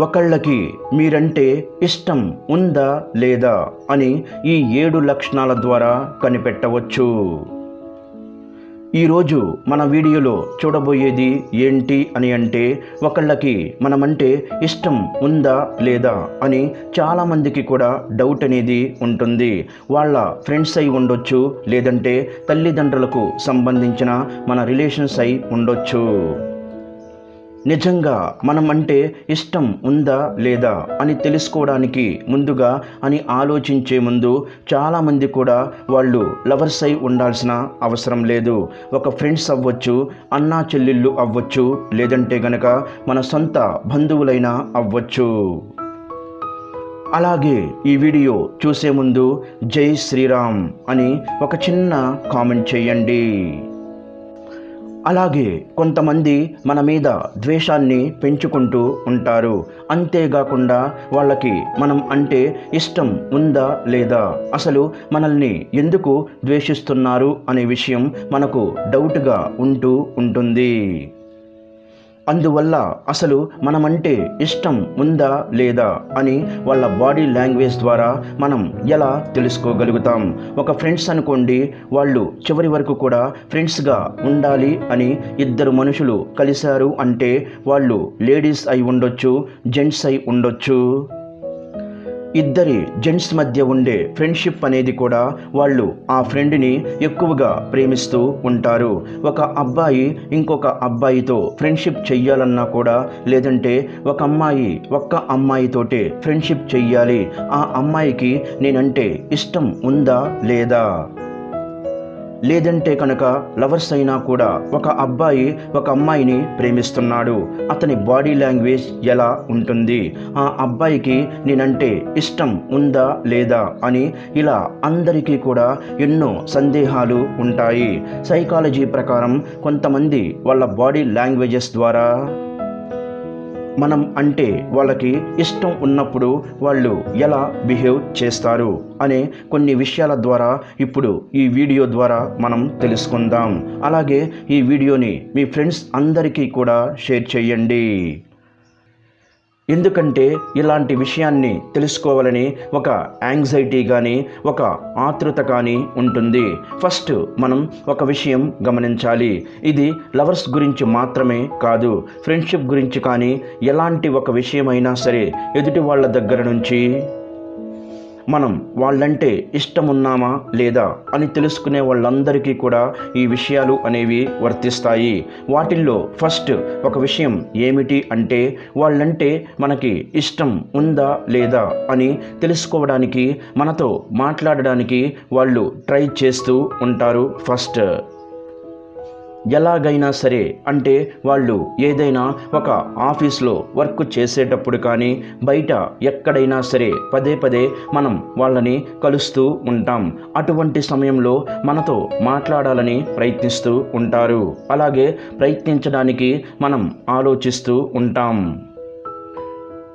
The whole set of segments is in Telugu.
ఒకళ్ళకి మీరంటే ఇష్టం ఉందా లేదా అని ఈ ఏడు లక్షణాల ద్వారా కనిపెట్టవచ్చు. ఈరోజు మన వీడియోలో చూడబోయేది ఏంటి అని అంటే ఒకళ్ళకి మనమంటే ఇష్టం ఉందా లేదా అని చాలామందికి కూడా డౌట్ అనేది ఉంటుంది. వాళ్ళ ఫ్రెండ్స్ అయి ఉండొచ్చు లేదంటే తల్లిదండ్రులకు సంబంధించిన మన రిలేషన్స్ అయి ఉండొచ్చు. నిజంగా మనం అంటే ఇష్టం ఉందా లేదా అని తెలుసుకోవడానికి ముందుగా అని ఆలోచించే ముందు చాలామంది కూడా వాళ్ళు లవర్స్ అయి ఉండాల్సిన అవసరం లేదు. ఒక ఫ్రెండ్స్ అవ్వచ్చు అన్నా చెల్లెళ్ళు అవ్వచ్చు లేదంటే గనక మన సొంత బంధువులైనా అవ్వచ్చు. అలాగే ఈ వీడియో చూసే ముందు జై శ్రీరామ్ అని ఒక చిన్న కామెంట్ చేయండి. అలాగే కొంతమంది మన మీద ద్వేషాన్ని పెంచుకుంటూ ఉంటారు. అంతేకాకుండా వాళ్ళకి మనం అంటే ఇష్టం ఉందా లేదా? అసలు మనల్ని ఎందుకు ద్వేషిస్తున్నారు అనే విషయం మనకు డౌట్గా ఉంటూ ఉంటుంది. అందువల్ల అసలు మనమంటే ఇష్టం ఉందా లేదా అని వాళ్ళ బాడీ లాంగ్వేజ్ ద్వారా మనం ఎలా తెలుసుకోగలుగుతాం? ఒక ఫ్రెండ్స్ అనుకోండి వాళ్ళు చివరి వరకు కూడా ఫ్రెండ్స్గా ఉండాలి అని ఇద్దరు మనుషులు కలిశారు అంటే వాళ్ళు లేడీస్ అయి ఉండొచ్చు జెంట్స్ అయి ఉండొచ్చు. ఇద్దరి జెంట్స్ మధ్య ఉండే ఫ్రెండ్షిప్ అనేది కూడా వాళ్ళు ఆ ఫ్రెండ్ని ఎక్కువగా ప్రేమిస్తూ ఉంటారు. ఒక అబ్బాయి ఇంకొక అబ్బాయితో ఫ్రెండ్షిప్ చెయ్యాలన్నా కూడా లేదంటే ఒక అమ్మాయి ఒక్క అమ్మాయితోటే ఫ్రెండ్షిప్ చెయ్యాలి. ఆ అమ్మాయికి నేనంటే ఇష్టం ఉందా లేదా? లేదంటే కనుక లవర్స్ అయినా కూడా ఒక అబ్బాయి ఒక అమ్మాయిని ప్రేమిస్తున్నాడు. అతని బాడీ లాంగ్వేజ్ ఎలా ఉంటుంది? ఆ అబ్బాయికి నేనంటే ఇష్టం ఉందా లేదా అని ఇలా అందరికీ కూడా ఎన్నో సందేహాలు ఉంటాయి. సైకాలజీ ప్రకారం కొంతమంది వాళ్ళ బాడీ లాంగ్వేజెస్ ద్వారా మనం అంటే వాళ్ళకి ఇష్టం ఉన్నప్పుడు వాళ్ళు ఎలా బిహేవ్ చేస్తారు అనే కొన్ని విషయాల ద్వారా ఇప్పుడు ఈ వీడియో ద్వారా మనం తెలుసుకుందాం. అలాగే ఈ వీడియోని మీ ఫ్రెండ్స్ అందరికీ కూడా షేర్ చేయండి. ఎందుకంటే ఇలాంటి విషయాన్ని తెలుసుకోవాలని ఒక యాంగ్జైటీ కానీ ఒక ఆతృత కానీ ఉంటుంది. ఫస్ట్ మనం ఒక విషయం గమనించాలి. ఇది లవర్స్ గురించి మాత్రమే కాదు. ఫ్రెండ్షిప్ గురించి కానీ ఎలాంటి ఒక విషయమైనా సరే ఎదుటి వాళ్ళ దగ్గర నుంచి మనం వాళ్ళంటే ఇష్టమున్నామా లేదా అని తెలుసుకునే వాళ్ళందరికీ కూడా ఈ విషయాలు అనేవి వర్తిస్తాయి. వాటిల్లో ఫస్ట్ ఒక విషయం ఏమిటి అంటే వాళ్ళంటే మనకి ఇష్టం ఉందా లేదా అని తెలుసుకోవడానికి మనతో మాట్లాడడానికి వాళ్ళు ట్రై చేస్తూ ఉంటారు ఫస్ట్. ఎలాగైనా సరే అంటే వాళ్ళు ఏదైనా ఒక ఆఫీస్లో వర్క్ చేసేటప్పుడు కానీ బయట ఎక్కడైనా సరే పదే పదే మనం వాళ్ళని కలుస్తూ ఉంటాం. అటువంటి సమయంలో మనతో మాట్లాడాలని ప్రయత్నిస్తూ ఉంటారు. అలాగే ప్రయత్నించడానికి మనం ఆలోచిస్తూ ఉంటాం.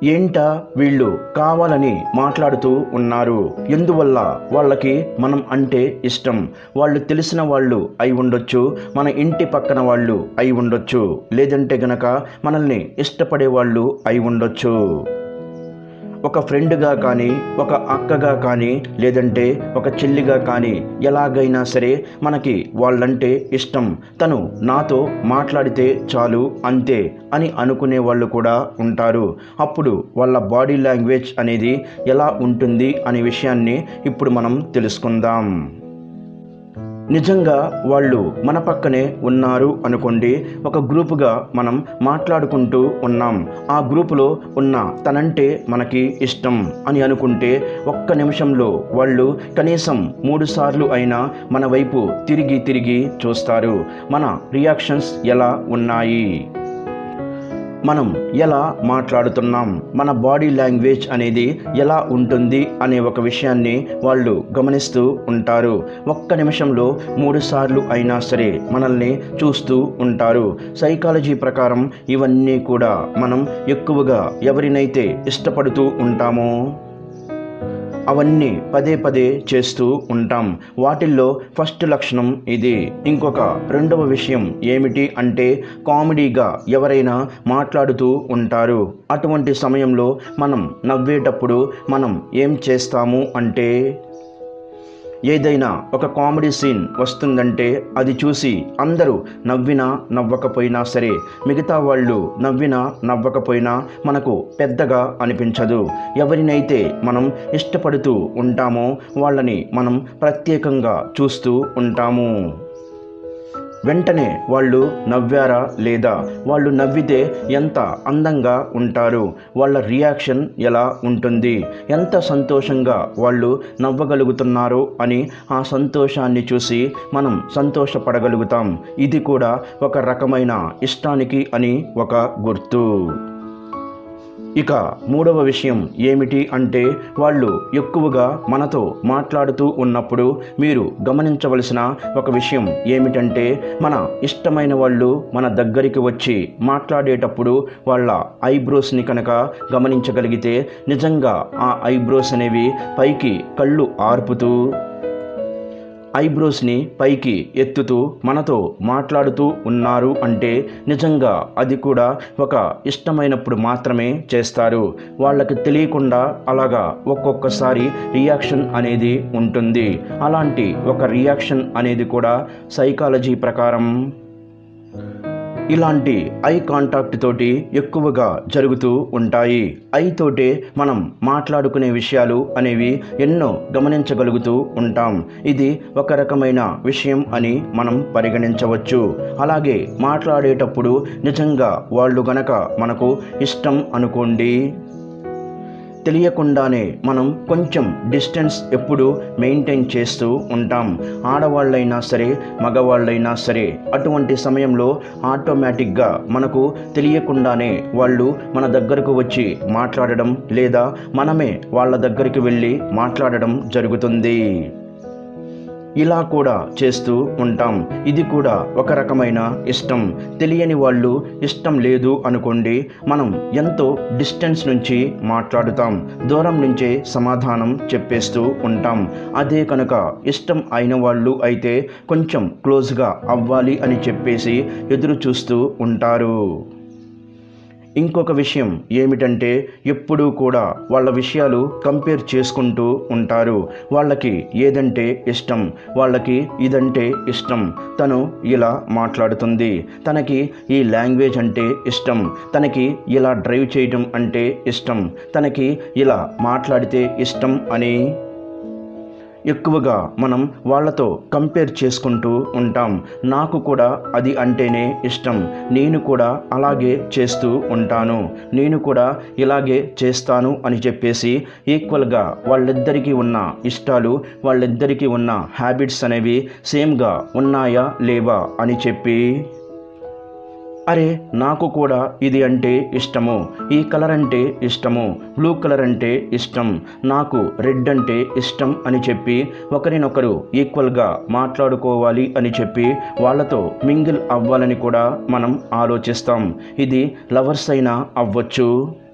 ఏంట వీళ్ళు కావాలని మాట్లాడుతూ ఉన్నారు? ఎందువల్ల వాళ్ళకి మనం అంటే ఇష్టం? వాళ్ళు తెలిసిన వాళ్ళు అయి ఉండొచ్చు మన ఇంటి పక్కన వాళ్ళు అయి ఉండొచ్చు. లేదంటే గనక మనల్ని ఇష్టపడే వాళ్ళు అయి ఉండొచ్చు. ఒక ఫ్రెండ్గా కానీ ఒక అక్కగా కానీ లేదంటే ఒక చెల్లిగా కానీ ఎలాగైనా సరే మనకి వాళ్ళంటే ఇష్టం. తను నాతో మాట్లాడితే చాలు అంతే అని అనుకునే వాళ్ళు కూడా ఉంటారు. అప్పుడు వాళ్ళ బాడీ లాంగ్వేజ్ అనేది ఎలా ఉంటుంది అనే విషయాన్ని ఇప్పుడు మనం తెలుసుకుందాం. నిజంగా వాళ్ళు మన పక్కనే ఉన్నారు అనుకోండి ఒక గ్రూపుగా మనం మాట్లాడుకుంటూ ఉన్నాం. ఆ గ్రూపులో ఉన్న తనంటే మనకి ఇష్టం అని అనుకుంటే ఒక్క నిమిషంలో వాళ్ళు కనీసం మూడు సార్లు అయినా మన వైపు తిరిగి తిరిగి చూస్తారు. మన రియాక్షన్స్ ఎలా ఉన్నాయి? మనం ఎలా మాట్లాడుతున్నాం మన బాడీ లాంగ్వేజ్ అనేది ఎలా ఉంటుంది అనే ఒక విషయాన్ని వాళ్ళు గమనిస్తూ ఉంటారు. ఒక్క నిమిషంలో మూడు సార్లు అయినా సరే మనల్ని చూస్తూ ఉంటారు. సైకాలజీ ప్రకారం ఇవన్నీ కూడా మనం ఎక్కువగా ఎవరినైతే ఇష్టపడుతూ ఉంటామో అవన్నీ పదే పదే చేస్తూ ఉంటాం. వాటిల్లో ఫస్ట్ లక్షణం ఇది. ఇంకొక రెండవ విషయం ఏమిటి అంటే కామెడీగా ఎవరైనా మాట్లాడుతూ ఉంటారు. అటువంటి సమయంలో మనం నవ్వేటప్పుడు మనం ఏం చేస్తాము అంటే ఏదైనా ఒక కామెడీ సీన్ వస్తుందంటే అది చూసి అందరూ నవ్వినా నవ్వకపోయినా సరే మిగతా వాళ్ళు నవ్వినా నవ్వకపోయినా మనకు పెద్దగా అనిపించదు. ఎవరినైతే మనం ఇష్టపడుతూ ఉంటామో వాళ్ళని మనం ప్రత్యేకంగా చూస్తూ ఉంటాము. వెంటనే వాళ్ళు నవ్వారా లేదా? వాళ్ళు నవ్వితే ఎంత అందంగా ఉంటారు? వాళ్ళ రియాక్షన్ ఎలా ఉంటుంది? ఎంత సంతోషంగా వాళ్ళు నవ్వగలుగుతున్నారు అని ఆ సంతోషాన్ని చూసి మనం సంతోషపడగలుగుతాం. ఇది కూడా ఒక రకమైన ఇష్టానికి అని ఒక గుర్తు. ఇక మూడవ విషయం ఏమిటి అంటే వాళ్ళు ఎక్కువగా మనతో మాట్లాడుతూ ఉన్నప్పుడు మీరు గమనించవలసిన ఒక విషయం ఏమిటంటే మన ఇష్టమైన వాళ్ళు మన దగ్గరికి వచ్చి మాట్లాడేటప్పుడు వాళ్ళ ఐబ్రోస్ని కనుక గమనించగలిగితే నిజంగా ఆ ఐబ్రోస్ అనేవి పైకి కళ్ళు ఆర్పుతూ ఐబ్రోస్ని పైకి ఎత్తుతూ మనతో మాట్లాడుతూ ఉన్నారు అంటే నిజంగా అది కూడా ఒక ఇష్టమైనప్పుడు మాత్రమే చేస్తారు. వాళ్ళకి తెలియకుండా అలాగా ఒక్కొక్కసారి రియాక్షన్ అనేది ఉంటుంది. అలాంటి ఒక రియాక్షన్ అనేది కూడా సైకాలజీ ప్రకారం ఇలాంటి ఐ కాంటాక్ట్ తోటి ఎక్కువగా జరుగుతూ ఉంటాయి. ఐ తోటే మనం మాట్లాడుకునే విషయాలు అనేవి ఎన్నో గమనించగలుగుతూ ఉంటాం. ఇది ఒక రకమైన విషయం అని మనం పరిగణించవచ్చు. అలాగే మాట్లాడేటప్పుడు నిజంగా వాళ్ళు గనక మనకు ఇష్టం అనుకోండి. తెలియకుండానే మనం కొంచెం డిస్టెన్స్ ఎప్పుడు మెయింటైన్ చేస్తూ ఉంటాం. ఆడవాళ్ళైనా సరే మగవాళ్ళైనా సరే అటువంటి సమయంలో ఆటోమేటిక్గా మనకు తెలియకుండానే వాళ్ళు మన దగ్గరకు వచ్చి మాట్లాడడం లేదా మనమే వాళ్ళ దగ్గరికి వెళ్ళి మాట్లాడడం జరుగుతుంది. ఇలా కూడా చేస్తూ ఉంటాం. ఇది కూడా ఒక రకమైన ఇష్టం. తెలియని వాళ్ళు ఇష్టం లేదు అనుకోండి మనం ఎంతో డిస్టెన్స్ నుంచి మాట్లాడుతాం. దూరం నుంచే సమాధానం చెప్పేస్తూ ఉంటాం. అదే కనుక ఇష్టం అయిన వాళ్ళు అయితే కొంచెం క్లోజ్గా అవ్వాలి అని చెప్పేసి ఎదురు చూస్తూ ఉంటారు. ఇంకొక విషయం ఏమిటంటే ఎప్పుడూ కూడా వాళ్ళ విషయాలు కంపేర్ చేసుకుంటూ ఉంటారు. వాళ్ళకి ఏదంటే ఇష్టం వాళ్ళకి ఇదంటే ఇష్టం. తను ఇలా మాట్లాడుతుంది. తనకి ఈ లాంగ్వేజ్ అంటే ఇష్టం. తనకి ఇలా డ్రైవ్ చేయటం అంటే ఇష్టం. తనకి ఇలా మాట్లాడితే ఇష్టం అని ఎక్కువగా మనం వాళ్ళతో కంపేర్ చేసుకుంటూ ఉంటాం. నాకు కూడా అది అంటేనే ఇష్టం. నేను కూడా అలాగే చేస్తూ ఉంటాను. నేను కూడా ఇలాగే చేస్తాను అని చెప్పేసి ఈక్వల్గా వాళ్ళిద్దరికీ ఉన్న ఇష్టాలు వాళ్ళిద్దరికీ ఉన్న హ్యాబిట్స్ అనేవి సేమ్గా ఉన్నాయా లేవా అని చెప్పి అరే నాకు కూడా ఇది అంటే ఇష్టము. ఈ కలర్ అంటే ఇష్టము. బ్లూ కలర్ అంటే ఇష్టం. నాకు రెడ్ అంటే ఇష్టం అని చెప్పి ఒకరినొకరు ఈక్వల్గా మాట్లాడుకోవాలి అని చెప్పి వాళ్ళతో మింగిల్ అవ్వాలని కూడా మనం ఆలోచిస్తాం. ఇది లవర్స్ అయినా అవ్వచ్చు.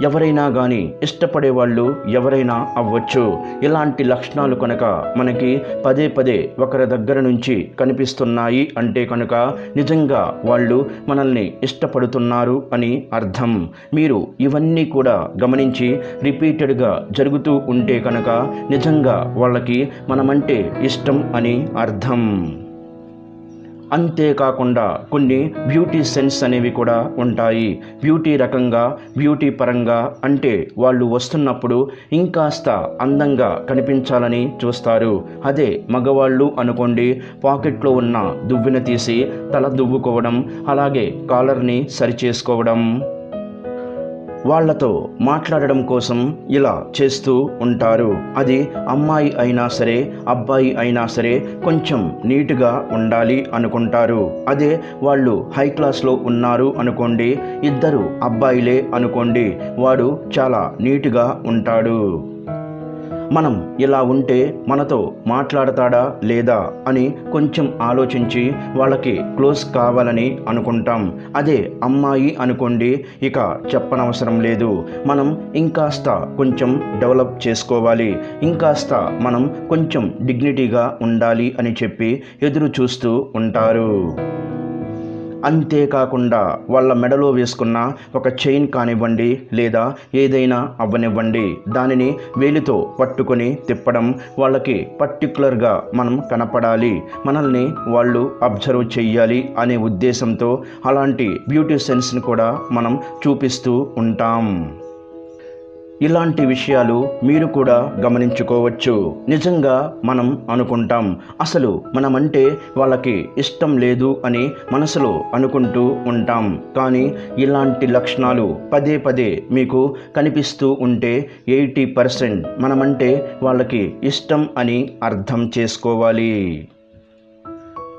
ఎవరైనా కానీ ఇష్టపడే వాళ్ళు ఎవరైనా అవ్వచ్చు. ఇలాంటి లక్షణాలు కనుక మనకి పదే పదే ఒకరి దగ్గర నుంచి కనిపిస్తున్నాయి అంటే కనుక నిజంగా వాళ్ళు మనల్ని ఇష్టపడుతున్నారు అని అర్థం. మీరు ఇవన్నీ కూడా గమనించి రిపీటెడ్గా జరుగుతూ ఉంటే కనుక నిజంగా వాళ్ళకి మనమంటే ఇష్టం అని అర్థం. అంతేకాకుండా కొన్ని బ్యూటీ సెన్స్ అనేవి కూడా ఉంటాయి. బ్యూటీ రకంగా బ్యూటీ పరంగా అంటే వాళ్ళు వస్తున్నప్పుడు ఇంకాస్త అందంగా కనిపించాలని చూస్తారు. అదే మగవాళ్ళు అనుకోండి పాకెట్లో ఉన్న దువ్విన తీసి తల దువ్వుకోవడం అలాగే కాలర్ని సరిచేసుకోవడం. వాళ్ళతో మాట్లాడడం కోసం ఇలా చేస్తూ ఉంటారు. అది అమ్మాయి అయినా సరే అబ్బాయి అయినా సరే కొంచెం నీట్గా ఉండాలి అనుకుంటారు. అదే వాళ్ళు హై క్లాస్లో ఉన్నారు అనుకోండి ఇద్దరు అబ్బాయిలే అనుకోండి వాడు చాలా నీట్గా ఉంటాడు. మనం ఇలా ఉంటే మనతో మాట్లాడతాడా లేదా అని కొంచెం ఆలోచించి వాళ్ళకి క్లోజ్ కావాలని అనుకుంటాం. అదే అమ్మాయి అనుకోండి ఇక చెప్పనవసరం లేదు. మనం ఇంకాస్త కొంచెం డెవలప్ చేసుకోవాలి. ఇంకాస్త మనం కొంచెం డిగ్నిటీగా ఉండాలి అని చెప్పి ఎదురు చూస్తూ ఉంటారు. అంతేకాకుండా వాళ్ళ మెడలో వేసుకున్న ఒక చైన్ కానివ్వండి లేదా ఏదైనా అవ్వనివ్వండి. దానిని వేలితో పట్టుకొని తిప్పడం వాళ్ళకి పర్టికులర్గా మనం కనపడాలి. మనల్ని వాళ్ళు అబ్జర్వ్ చేయాలి అనే ఉద్దేశంతో అలాంటి బ్యూటీ సెన్స్ని కూడా మనం చూపిస్తూ ఉంటాం. ఇలాంటి విషయాలు మీరు కూడా గమనించుకోవచ్చు. నిజంగా మనం అనుకుంటాం అసలు మనమంటే వాళ్ళకి ఇష్టం లేదు అని మనసులో అనుకుంటూ ఉంటాం. కానీ ఇలాంటి లక్షణాలు పదే పదే మీకు కనిపిస్తూ ఉంటే ఎయిటీ పర్సెంట్ మనమంటే వాళ్ళకి ఇష్టం అని అర్థం చేసుకోవాలి.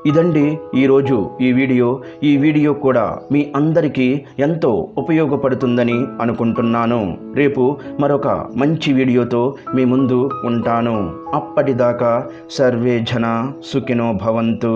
ఇదండి ఈరోజు ఈ వీడియో. ఈ వీడియో కూడా మీ అందరికీ ఎంతో ఉపయోగపడుతుందని అనుకుంటున్నాను. రేపు మరొక మంచి వీడియోతో మీ ముందు ఉంటాను. అప్పటిదాకా సర్వే జన సుఖినో భవంతు.